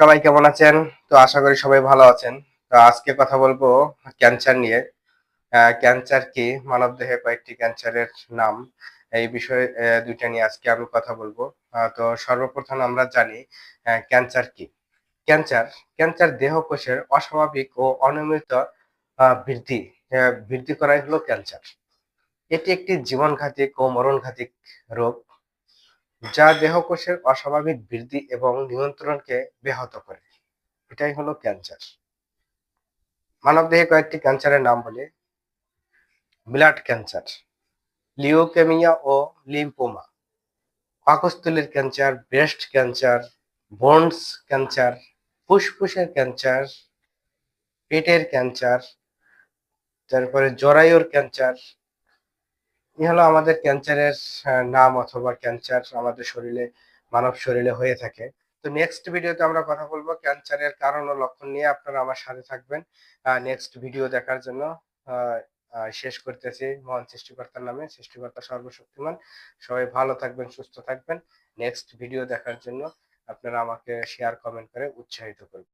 সবাই কেমন আছেন? তো আশা করি সবাই ভালো আছেন। তো আজকে কথা বলব ক্যান্সার নিয়ে। ক্যান্সার কি? মানবদেহে কয়েকটি ক্যান্সারের নাম। এই বিষয়ে দুইটা নিয়ে আজকে আমি কথা বলব। তো সর্বপ্রথম আমরা জানি ক্যান্সার কি? ক্যান্সার ক্যান্সার দেহ কোষের অস্বাভাবিক ও অনিয়মিত বৃদ্ধি। বৃদ্ধি করাই হলো ক্যান্সার। এটি একটি জীবনঘাতিক ও মরণঘাতিক রোগ। যা দেহকোষের অস্বাভাবিক বৃদ্ধি এবং নিয়ন্ত্রণকে ব্যাহত করে। এটাই হলো ক্যান্সার মানবদেহে কয়েকটি ক্যান্সারের নাম বলে। ব্লাড ক্যান্সার লিওকেমিয়া ও লিম্পোমা পাকস্থলীর cancer breast cancer bones cancer ফুসফুসের ক্যান্সার পেটের ক্যান্সার তারপরে জরায়ুর ক্যান্সার এই হলো আমাদের ক্যান্সারের নাম অথবা ক্যান্সার আমাদের শরীরে, মানব শরীরে হয়ে থাকে। তো নেক্সট ভিডিওতে আমরা কথা বলব ক্যান্সারের কারণ ও লক্ষণ নিয়ে। আপনারা আমার সাথে থাকবেন। নেক্সট ভিডিও দেখার জন্য শেষ করতেছি। মহান সৃষ্টিকর্তার নামে সৃষ্টিকর্তা সর্বশক্তিমান। সবাই ভালো থাকবেন, সুস্থ থাকবেন। নেক্সট ভিডিও দেখার জন্য আপনারা আমাকে শেয়ার কমেন্ট করে উৎসাহিত করবেন।